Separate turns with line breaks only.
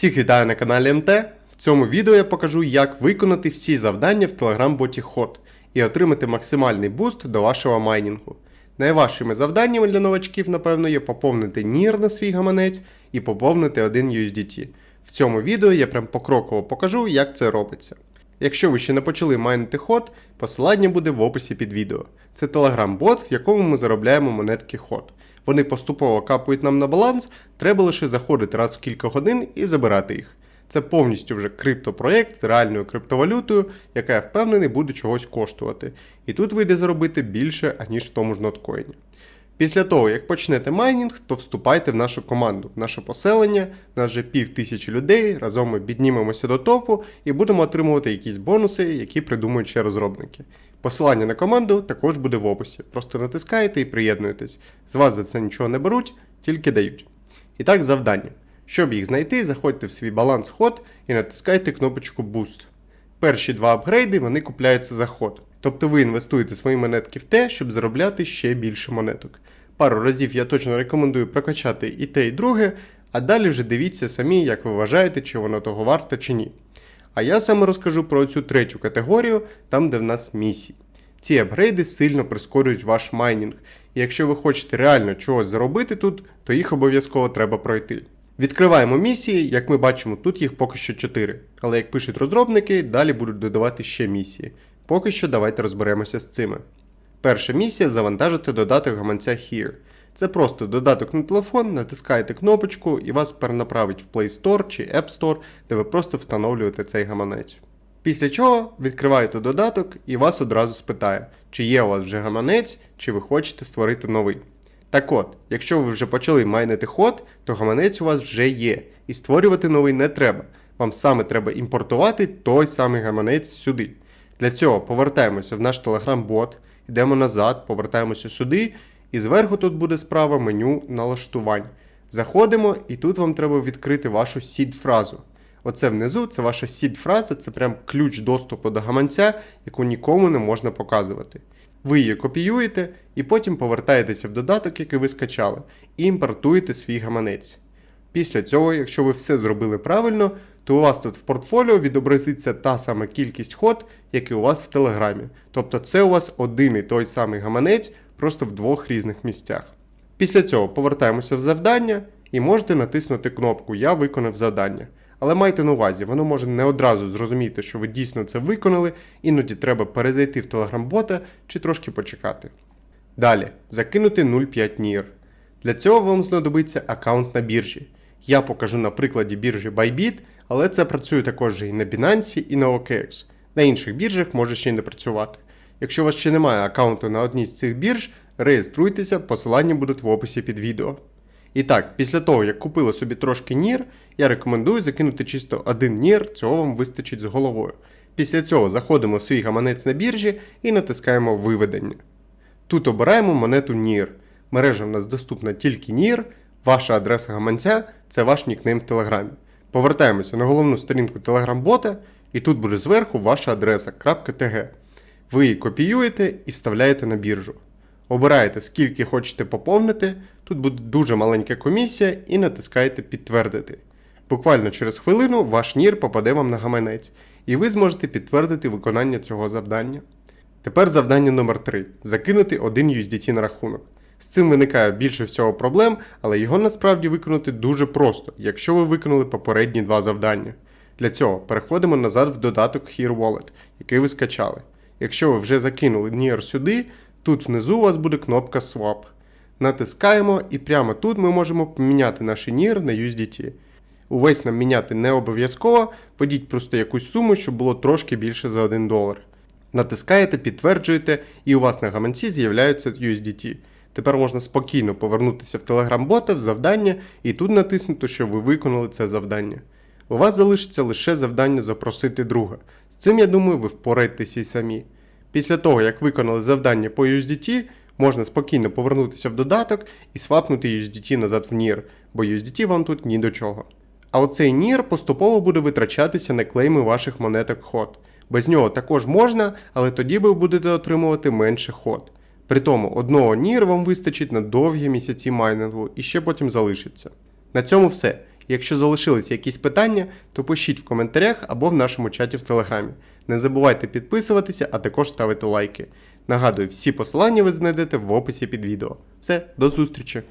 Всіх вітаю на каналі МТ. В цьому відео я покажу, як виконати всі завдання в Telegram-боті HOT і отримати максимальний буст до вашого майнінгу. Найважчими завданнями для новачків, напевно, є поповнити NIR на свій гаманець і поповнити один USDT. В цьому відео я прям покроково покажу, як це робиться. Якщо ви ще не почали майнити HOT, посилання буде в описі під відео. Це Telegram-бот, в якому ми заробляємо монетки HOT. Вони поступово капають нам на баланс, треба лише заходити раз в кілька годин і забирати їх. Це повністю вже криптопроєкт з реальною криптовалютою, яка я впевнений буде чогось коштувати. І тут вийде заробити більше, аніж в тому ж ноткоїні. Після того, як почнете майнінг, то вступайте в нашу команду, в наше поселення, нас вже пів тисячі людей, разом ми піднімемося до топу і будемо отримувати якісь бонуси, які придумують ще розробники. Посилання на команду також буде в описі. Просто натискаєте і приєднуєтесь. З вас за це нічого не беруть, тільки дають. І так, завдання. Щоб їх знайти, заходьте в свій баланс ход і натискайте кнопочку Boost. Перші два апгрейди вони купляються за ход. Тобто ви інвестуєте свої монетки в те, щоб заробляти ще більше монеток. Пару разів я точно рекомендую прокачати і те, і друге, а далі вже дивіться самі, як ви вважаєте, чи воно того варте чи ні. А я саме розкажу про цю третю категорію, там де в нас місії. Ці апгрейди сильно прискорюють ваш майнінг, і якщо ви хочете реально чогось заробити тут, то їх обов'язково треба пройти. Відкриваємо місії, як ми бачимо, тут їх поки що 4. Але як пишуть розробники, далі будуть додавати ще місії. Поки що давайте розберемося з цими. Перша місія завантажити додаток гаманця Here. Це просто додаток на телефон, натискаєте кнопочку і вас перенаправить в Play Store чи App Store, де ви просто встановлюєте цей гаманець. Після чого відкриваєте додаток і вас одразу спитає, чи є у вас вже гаманець, чи ви хочете створити новий. Так от, якщо ви вже почали майнити ход, то гаманець у вас вже є, і створювати новий не треба. Вам саме треба імпортувати той самий гаманець сюди. Для цього повертаємося в наш Telegram-бот, йдемо назад, повертаємося сюди, і зверху тут буде справа меню налаштувань. Заходимо, і тут вам треба відкрити вашу сід-фразу. Оце внизу це ваша сід-фраза, це прям ключ доступу до гаманця, яку нікому не можна показувати. Ви її копіюєте і потім повертаєтеся в додаток, який ви скачали, і імпортуєте свій гаманець. Після цього, якщо ви все зробили правильно, то у вас тут в портфоліо відобразиться та сама кількість ход, як і у вас в Телеграмі. Тобто це у вас один і той самий гаманець, просто в двох різних місцях. Після цього повертаємося в завдання і можете натиснути кнопку Я виконав завдання. Але майте на увазі, воно може не одразу зрозуміти, що ви дійсно це виконали, іноді треба перезайти в Telegram-бота чи трошки почекати. Далі, закинути 0,5 NIR. Для цього вам знадобиться аккаунт на біржі. Я покажу на прикладі біржі Bybit, але це працює також і на Binance, і на OKX. На інших біржах може ще й не працювати. Якщо у вас ще немає аккаунту на одній з цих бірж, реєструйтеся, посилання будуть в описі під відео. І так, після того, як купили собі трошки NIR, я рекомендую закинути чисто один NIR, цього вам вистачить з головою. Після цього заходимо в свій гаманець на біржі і натискаємо Виведення. Тут обираємо монету NIR. Мережа в нас доступна тільки NIR, ваша адреса гаманця це ваш нікнейм в Телеграмі. Повертаємося на головну сторінку Telegram-бота, і тут буде зверху ваша адреса. Ви її копіюєте і вставляєте на біржу. Обираєте, скільки хочете поповнити, тут буде дуже маленька комісія, і натискаєте Підтвердити. Буквально через хвилину ваш нір попаде вам на гаманець, і ви зможете підтвердити виконання цього завдання. Тепер завдання номер 3 закинути один USDT на рахунок. З цим виникає більше всього проблем, але його насправді виконати дуже просто, якщо ви виконали попередні два завдання. Для цього переходимо назад в додаток Here Wallet, який ви скачали. Якщо ви вже закинули NIR сюди, тут внизу у вас буде кнопка Swap. Натискаємо і прямо тут ми можемо поміняти наш NIR на USDT. Увесь нам міняти не обов'язково, введіть просто якусь суму, щоб було трошки більше за 1 долар. Натискаєте, підтверджуєте, і у вас на гаманці з'являються USDT. Тепер можна спокійно повернутися в Telegram-бота в завдання і тут натиснути, що ви виконали це завдання. У вас залишиться лише завдання запросити друга. Цим, я думаю, ви впораєтеся й самі. Після того, як виконали завдання по USDT, можна спокійно повернутися в додаток і свапнути USDT назад в NIR, бо USDT вам тут ні до чого. А оцей NIR поступово буде витрачатися на клейми ваших монеток ход. Без нього також можна, але тоді ви будете отримувати менше ход. При тому одного NIR вам вистачить на довгі місяці майнингу і ще потім залишиться. На цьому все. Якщо залишились якісь питання, то пишіть в коментарях або в нашому чаті в Телеграмі. Не забувайте підписуватися, а також ставити лайки. Нагадую, всі посилання ви знайдете в описі під відео. Все, до зустрічі!